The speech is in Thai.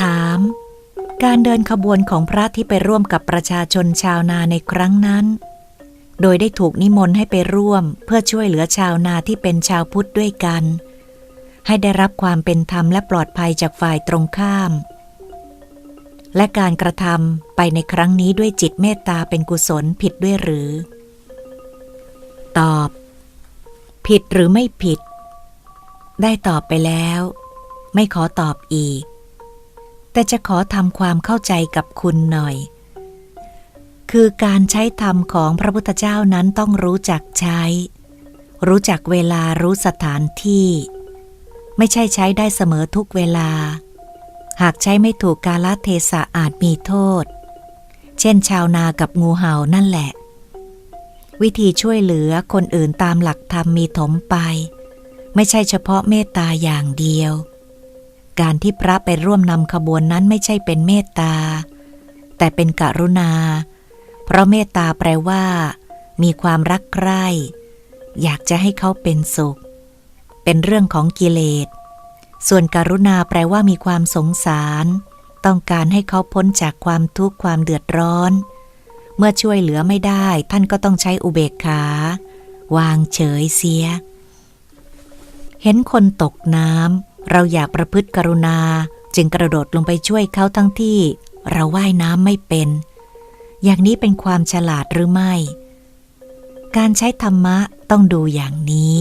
ถาม การเดินขบวนของพระที่ไปร่วมกับประชาชนชาวนาในครั้งนั้น โดยได้ถูกนิมนต์ให้ไปร่วมเพื่อช่วยเหลือชาวนาที่เป็นชาวพุทธด้วยกัน ให้ได้รับความเป็นธรรมและปลอดภัยจากฝ่ายตรงข้ามและการกระทำไปในครั้งนี้ด้วยจิตเมตตาเป็นกุศลผิดด้วยหรือ ตอบ ผิดหรือไม่ผิด ได้ตอบไปแล้ว ไม่ขอตอบอีก แต่จะขอทำความเข้าใจกับคุณหน่อย คือการใช้ธรรมของพระพุทธเจ้านั้นต้องรู้จักใช้ รู้จักเวลารู้สถานที่ ไม่ใช่ใช้ได้เสมอทุกเวลา หากใช้ไม่ถูกกาลเทศะอาจมีโทษ เช่นชาวนากับงูเห่านั่นแหละ วิธีช่วยเหลือคนอื่นตามหลักธรรมมีถมไป ไม่ใช่เฉพาะเมตตาอย่างเดียว การที่พระไปร่วมนำขบวนนั้นไม่ใช่เป็นเมตตา แต่เป็นกรุณา เพราะเมตตาแปลว่า มีความรักใคร่ อยากจะให้เขาเป็นสุข เป็นเรื่องของกิเลส ส่วนกรุณาแปลว่ามีความสงสาร ต้องการให้เขาพ้นจากความทุกข์ความเดือดร้อน เมื่อช่วยเหลือไม่ได้ ท่านก็ต้องใช้อุเบกขา วางเฉยเสีย เห็นคนตกน้ำเราอยากประพฤติกรุณา จึงกระโดดลงไปช่วยเขาทั้งที่ เราว่ายน้ำไม่เป็น อย่างนี้เป็นความฉลาดหรือไม่ การใช้ธรรมะต้องดูอย่างนี้